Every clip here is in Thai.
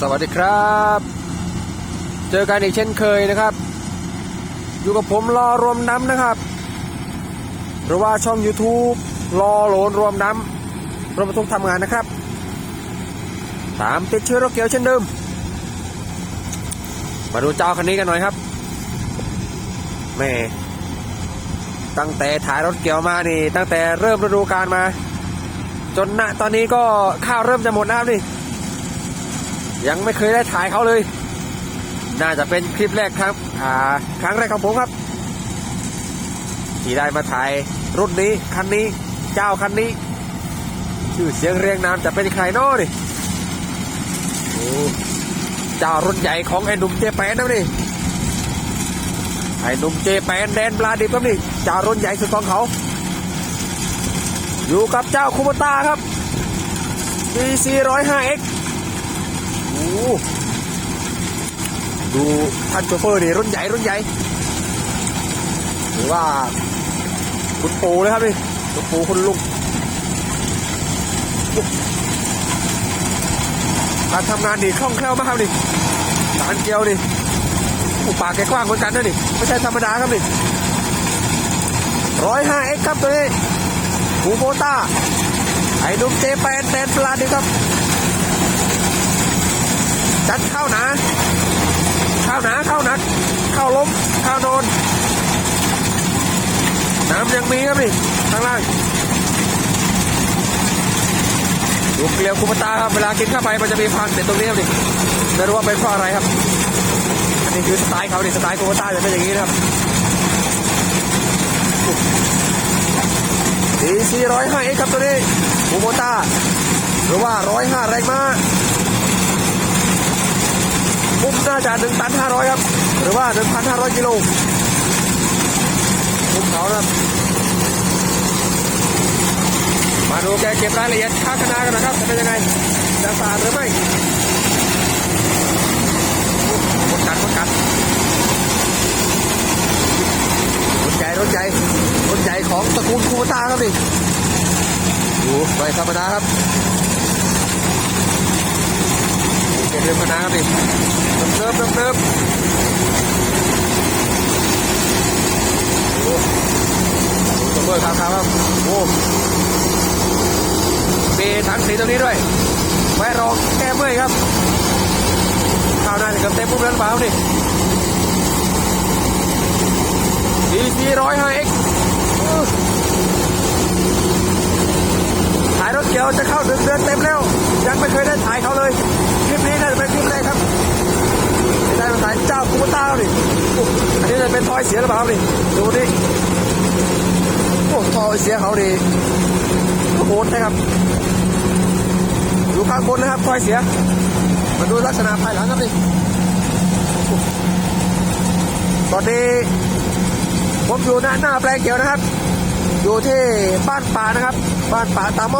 สวัสดีครับ เจอกันอีกเช่นเคยนะครับ อยู่กับผมรอรวมน้ำนะครับ หรือว่าช่อง YouTube รอโหลนรวมน้ำรถบรรทุกทำงานนะครับ ตามติดเชื้อโรคเกียวเช่นเดิม มาดูเจ้าคันนี้กันหน่อยครับแม่ตั้งแต่ถ่ายรถเกี่ยวมานี่ ตั้งแต่เริ่มฤดูกาลมา จนณตอนนี้ก็ข้าวเริ่มจะหมดนะครับนี่ ยังไม่เคยได้ถ่ายเขาเลย น่าจะเป็นคลิปแรกครับอ่าครั้งแรกของผมครับ ที่ได้มาถ่ายรุ่นนี้คันนี้เจ้าคันนี้ชื่อเสียงเรียงนามจะเป็นใครน้อนี่โอ้เจ้ารุ่นใหญ่ของไอ้หนุ่มเจแปนนะนี่ไอ้หนุ่มเจแปนแดนปลาดิบครับนี่เจ้ารุ่นใหญ่สุดของเขา อยู่กับเจ้าคูบต้าครับ BC 105X ดูท่านโชเฟอร์นี่รุ่นใหญ่รุ่นใหญ่หรือว่า คุณปู่เลยครับนี่คุณปู่คุณลุงการทำงานนี่คล่องแคล่วมากครับนี่การเกียวนี่อุปากแกกว้างเหมือนกันนะนี่ไม่ใช่ธรรมดาครับนี่ร้อยห้าเอ็กครับตัวนี้คูโบต้าไอ้หนุ่มเจแปนแดนปลาดิครับ จัดเข้านาเข้านาเข้านัก เข้าล้มเข้าโดน น้ำยังมีครับนี่ข้างล่างดูเกลียวคุปตาครับเวลากินเข้าไปมันจะมีพันเด็ดตรงนี้ครับนี่ไม่รู้ว่าเป็นเพราะอะไรครับอันนี้คือสไตล์เขาดิสไตล์คุปตาจะเป็นอย่างนี้นะครับดีซีร้อยห้าเอ็กครับตัวนี้คุปตาหรือว่าร้อยห้าแรงม้า มุมน่าจะ1ตัน500ครับ หรือว่า1,500กิโลมุมเขานะครับมาดูแกเก็บรายละเอียดค่าคณะกันนะครับจะเป็นยังไงจะสะอาดหรือไม่รถกัดรถกัดรถใหญ่รถใหญ่รถใหญ่ของตระกูลคูตาครับนี่ดูไม่ธรรมดาครับ เก็บเรื่องคณะครับนี่เนิบเนิบเนิบตัวเบอร์ครับครับโอ้มีถังสีตรงนี้ด้วยไว้รองแก้เมื่อยครับข้าวหน้าจะเกือบเต็มปุ๊บแล้วเปล่าดีซีร้อยห้าเอ็กถ่ายรถเกียวจะเข้าเดือนเดือนเต็มแล้ว ยังไม่เคยได้ถ่ายเขาเลย นี้น่าจะเป็นคลิปแรครับได้มาขายเจ้าคูต้าดิอันนี้จะเป็นทอยเสียหรือเปล่าครับนี่ดูดิโอ้ทอยเสียเขาดิโหดนะครับอยู่ข้างบนนะครับทอยเสีย มาดูลักษณะภายหลังครับนี่ตอนนี้ผมอยู่หน้าหน้าแปลงเขียวนะครับ อยู่ที่บ้านป่านะครับ บ้านป่าตาโม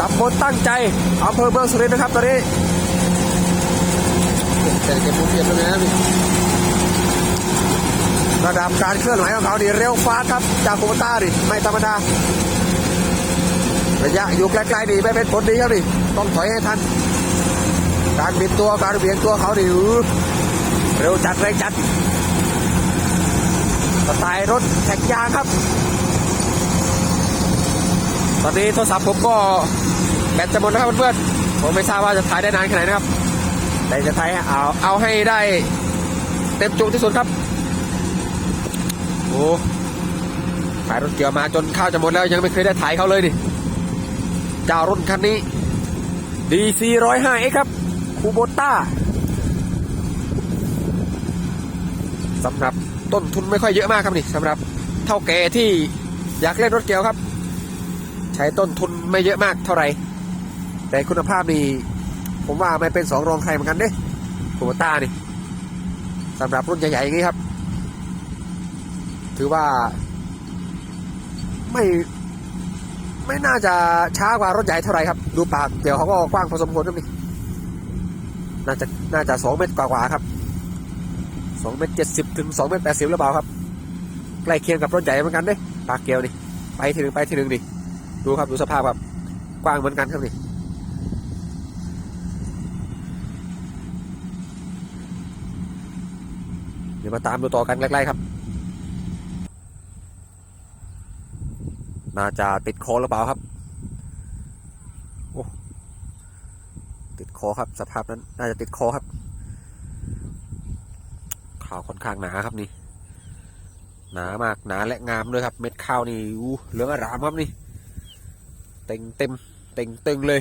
ตำบลตั้งใจอำเภอเมืองสุรินทร์นะครับตอนนี้แต่เก็บมุมเพียบเลยนะพี่ระดับการเคลื่อนไหวของเขาดีเร็วฟาสครับ จากโคบต้าดิไม่ธรรมดาระยะอยู่ไกลๆดีไม่เป็นผลดีครับดิต้องถอยให้ทัน การบิดตัวการเบี่ยงตัวเขาดิอื้อเร็วจัดแรงจัดสไตล์รถแท็กยางครับต อนนี้โทรศัพท์ผมก็แบตจะหมดแล้วครับเพื่อนๆผมไม่ทราบว่าจะถ่ายได้นานแค่ไหนนะครับ แต่จะไทยเอาเอาให้ได้เต็มจุที่สุดครับโอ้ขายรถเกี่ยวมาจนข้าวจะหมดแล้วยังไม่เคยได้ถ่ายเขาเลยดิเจ้ารุ่นคันนี้ DC 105 X ครับคูโบต้าสำหรับต้นทุนไม่ค่อยเยอะมากครับนี่สำหรับเท่าแก่ที่อยากเล่นรถเกี่ยวครับ ใช้ต้นทุนไม่เยอะมากเท่าไหร่แต่คุณภาพนี่ผมว่าไม่เป็นสองรองใครเหมือนกันเด้โคโบต้านี่สำหรับรุ่นใหญ่ๆอย่างนี้ครับ ถือว่า ไม่ ไม่น่าจะช้ากว่ารถใหญ่เท่าไหร่ครับ ดูปากเดี๋ยวเขาก็กว้างพอสมควรครับนี่น่าจะน่าจะสองเมตรกว่าๆครับสองเมตรเจ็ดสิบถึงสองเมตรแปดสิบหรือเปล่าครับใกล้เคียงกับรถใหญ่เหมือนกันเด้ปากเกลียวนี่ไปทีหนึ่งไปทีหนึ่งดิ ดูครับ ดูสภาพแบบกว้างเหมือนกันครับนี่เดี๋ยวมาตามดูต่อกันใกล้ๆครับ น่าจะติดคอหรือเปล่าครับโอ้ติดคอครับ สภาพนั้น น่าจะติดคอครับข้าวค่อนข้างหนาครับนี่ หนามากหนาและงามด้วยครับ เม็ดข้าวนี่เหลืองอร่ามครับนี่ เต็งเต็มเต็งตึงเลย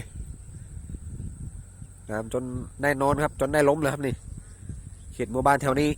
งามจนได้นอนครับ จนได้ล้มเลยครับนี่เขตหมู่บ้านแถวนี้